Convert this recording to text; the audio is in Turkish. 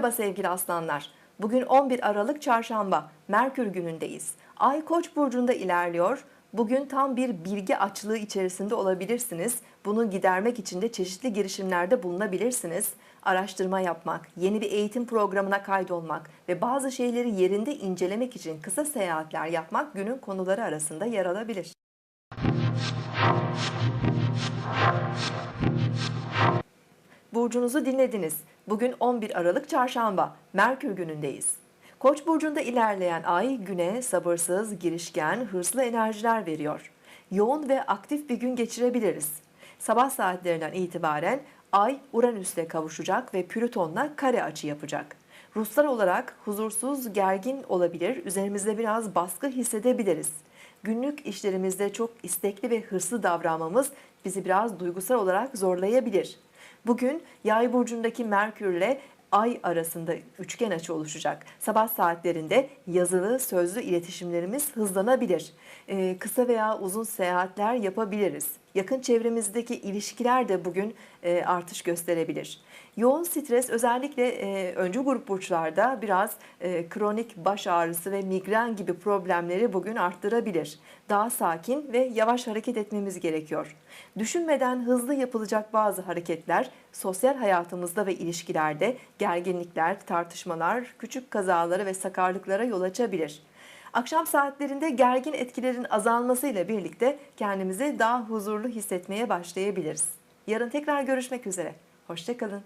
Merhaba sevgili aslanlar. Bugün 11 Aralık Çarşamba, Merkür günündeyiz. Ay Koç burcunda ilerliyor. Bugün tam bir bilgi açlığı içerisinde olabilirsiniz. Bunu gidermek için de çeşitli girişimlerde bulunabilirsiniz. Araştırma yapmak, yeni bir eğitim programına kaydolmak ve bazı şeyleri yerinde incelemek için kısa seyahatler yapmak günün konuları arasında yer alabilir. Burcunuzu dinlediniz. Bugün 11 Aralık Çarşamba, Merkür günündeyiz. Koç burcunda ilerleyen ay güne sabırsız, girişken, hırslı enerjiler veriyor. Yoğun ve aktif bir gün geçirebiliriz. Sabah saatlerinden itibaren ay Uranüs'le kavuşacak ve Plüton'la kare açı yapacak. Ruhsal olarak huzursuz, gergin olabilir, üzerimizde biraz baskı hissedebiliriz. Günlük işlerimizde çok istekli ve hırslı davranmamız bizi biraz duygusal olarak zorlayabilir. Bugün Yay burcundaki Merkür ile Ay arasında üçgen açı oluşacak. Sabah saatlerinde yazılı, sözlü iletişimlerimiz hızlanabilir. Ee, kısa veya uzun seyahatler yapabiliriz. Yakın çevremizdeki ilişkiler de bugün e, artış gösterebilir. Yoğun stres özellikle e, öncü grup burçlarda biraz e, kronik baş ağrısı ve migren gibi problemleri bugün arttırabilir. Daha sakin ve yavaş hareket etmemiz gerekiyor. Düşünmeden hızlı yapılacak bazı hareketler sosyal hayatımızda ve ilişkilerde gerginlikler, tartışmalar, küçük kazalara ve sakarlıklara yol açabilir. Akşam saatlerinde gergin etkilerin azalmasıyla birlikte kendimizi daha huzurlu hissetmeye başlayabiliriz. Yarın tekrar görüşmek üzere. Hoşçakalın.